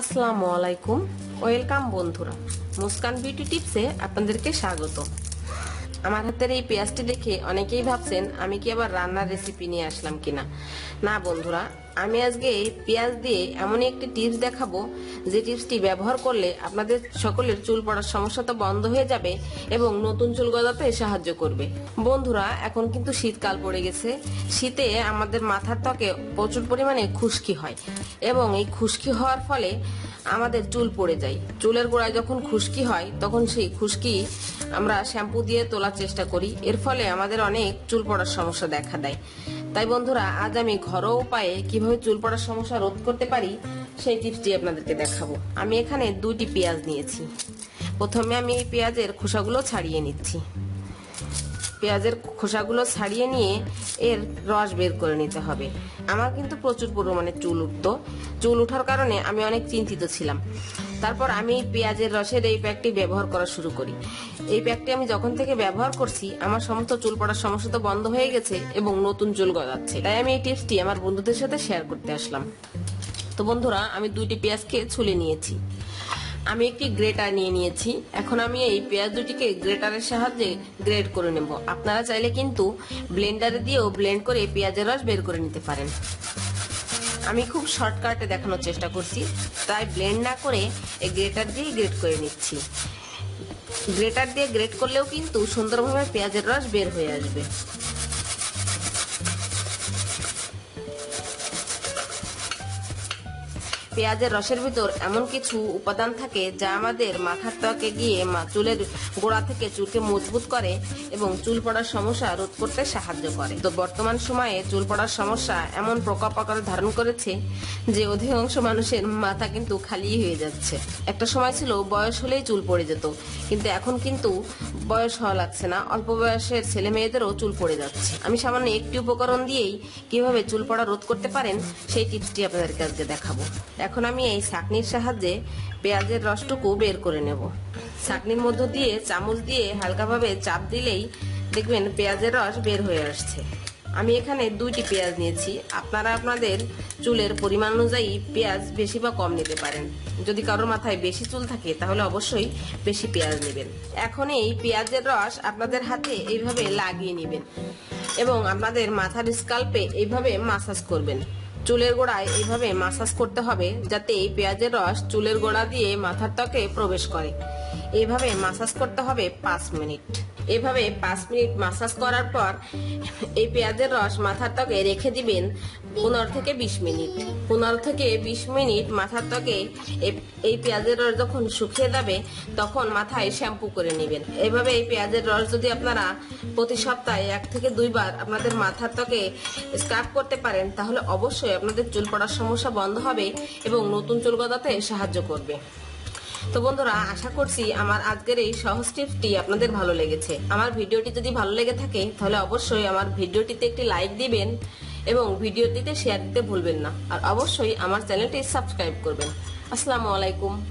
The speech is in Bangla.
আসসালামু আলাইকুম। ওয়েলকাম বন্ধুরা। মুস্কান বিউটি টিপসে আপনাদেরকে স্বাগত। আমার হাতের এই পেঁয়াজটি দেখে অনেকেই ভাবছেন, আমি কি আবার রান্নার রেসিপি নিয়ে আসলাম কিনা? না বন্ধুরা আমি আজকে পেঁয়াজ দিয়ে এমনই একটি টিপস দেখাবো, যে টিপসটি ব্যবহার করলে আপনাদের সকলের চুল পড়ার সমস্যা তো বন্ধ হয়ে যাবে এবং নতুন চুল গজাতে সাহায্য করবে। বন্ধুরা, এখন কিন্তু শীতকাল পড়ে গেছে। শীতে আমাদের মাথার ত্বকে প্রচুর পরিমাণে খুশকি হয় এবং এই খুশকি হওয়ার ফলে আমাদের চুল পড়ে যায়। চুলের গোড়ায় যখন খুশকি হয়, তখন সেই খুশকি আমরা শ্যাম্পু দিয়ে তোলার চেষ্টা করি। এর ফলে আমাদের অনেক চুল পড়ার সমস্যা দেখা দেয়। তাই বন্ধুরা, আজ আমি ঘরোয়া উপায়ে কীভাবে চুল পড়ার সমস্যা রোধ করতে পারি, সেই টিপসটি আপনাদেরকে দেখাবো। আমি এখানে দুইটি পেঁয়াজ নিয়েছি। প্রথমে আমি এই পেঁয়াজের খোসাগুলো ছাড়িয়ে নিচ্ছি। পেঁয়াজের খোসাগুলো ছাড়িয়ে নিয়ে এর রস বের করে নিতে হবে। আমার কিন্তু প্রচুর পরিমাণে চুল উঠত। চুল ওঠার কারণে আমি অনেক চিন্তিত ছিলাম। তারপর আমি পেঁয়াজের রসের এই প্যাকটি ব্যবহার করা শুরু করি। এই প্যাকটি আমি যখন থেকে ব্যবহার করছি, আমার সমস্ত চুল পড়ার সমস্যা তো বন্ধ হয়ে গেছে এবং নতুন চুল গজাচ্ছে। তাই আমি এই টিপসটি আমার বন্ধুদের সাথে শেয়ার করতে আসলাম। তো বন্ধুরা, আমি দুইটি পেঁয়াজকে ছুলে নিয়েছি। আমি একটি গ্রেটার নিয়ে নিয়েছি। এখন আমি এই পেঁয়াজ দুটিকে গ্রেটারের সাহায্যে গ্রেট করে নেব। আপনারা চাইলে কিন্তু ব্লেন্ডারে দিয়েও ব্লেন্ড করে পেঁয়াজের রস বের করে নিতে পারেন। আমি খুব শর্টকাটে দেখানোর চেষ্টা করছি। তাই ব্লেন্ড না করে এই গ্রেটার দিয়ে গ্রেট করে নিচ্ছি। গ্রেটার দিয়ে গ্রেট করলেও কিন্তু সুন্দরভাবে পেঁয়াজের রস বের হয়ে আসবে। পেঁয়াজের রসের ভিতর এমন কিছু উপাদান থাকে যা আমাদের মাথার ত্বকে গিয়ে চুলের গোড়া থেকে চুলকে মজবুত করে এবং চুল পড়ার সমস্যা রোধ করতে সাহায্য করে। তো বর্তমান সময়ে চুল পড়ার সমস্যা এমন প্রকোপ আকার ধারণ করেছে যে অধিকাংশ মানুষের মাথা কিন্তু খালি হয়ে যাচ্ছে। একটা সময় ছিল বয়স হলেই চুল পড়ে যেত, কিন্তু এখন কিন্তু বয়স হওয়া লাগছে না, অল্প বয়সের ছেলে মেয়েদেরও চুল পড়ে যাচ্ছে। আমি সামান্য একটি উপকরণ দিয়েই কীভাবে চুল পড়া রোধ করতে পারেন সেই টিপসটি আপনাদেরকে আজকে দেখাবো। এখন আমি এই ছাকনির সাহায্যে পেঁয়াজের রসটুকু বের করে নেব। ছাকনির মধ্য দিয়ে চামচ দিয়ে হালকাভাবে চাপ দিলেই দেখবেন পেঁয়াজের রস বের হয়ে আসছে। আমি এখানে দুইটি পেঁয়াজ নিয়েছি। আপনারা আপনাদের চুলের পরিমাণ অনুযায়ী পেঁয়াজ বেশি বা কম নিতে পারেন। যদি কারোর মাথায় বেশি চুল থাকে, তাহলে অবশ্যই বেশি পেঁয়াজ নেবেন। এখন এই পেঁয়াজের রস আপনাদের হাতে এইভাবে লাগিয়ে নেবেন এবং আপনাদের মাথার স্কাল্পে এইভাবে মাসাজ করবেন। চুলের গোড়ায় এইভাবে মাসাজ করতে হবে যাতে পেঁয়াজের রস চুলের গোড়া দিয়ে মাথার ত্বকে প্রবেশ করে। এইভাবে মাসাজ করতে হবে পাঁচ মিনিট। এভাবে পাঁচ মিনিট মাসাজ করার পর এই পেঁয়াজের রস মাথার ত্বকে রেখে দিবেন পনেরো থেকে বিশ মিনিট। পনেরো থেকে বিশ মিনিট মাথার ত্বকে এই পেঁয়াজের রস যখন শুকিয়ে যাবে, তখন মাথায় শ্যাম্পু করে নেবেন। এভাবে এই পেঁয়াজের রস যদি আপনারা প্রতি সপ্তাহে এক থেকে দুইবার আপনাদের মাথার ত্বকে স্ক্রাব করতে পারেন, তাহলে অবশ্যই আপনাদের চুল পড়ার সমস্যা বন্ধ হবে এবং নতুন চুল গজাতে সাহায্য করবে। তো বন্ধুরা, আশা করছি আমার আজকের এই সহজ টিপসটি আপনাদের ভালো লেগেছে। আমার ভিডিওটি যদি ভালো লেগে থাকে, তাহলে অবশ্যই আমার ভিডিওটিতে একটি লাইক দিবেন এবং ভিডিওটিতে শেয়ার দিতে ভুলবেন না। আর অবশ্যই আমার চ্যানেলটি সাবস্ক্রাইব করবেন। আসসালামু আলাইকুম।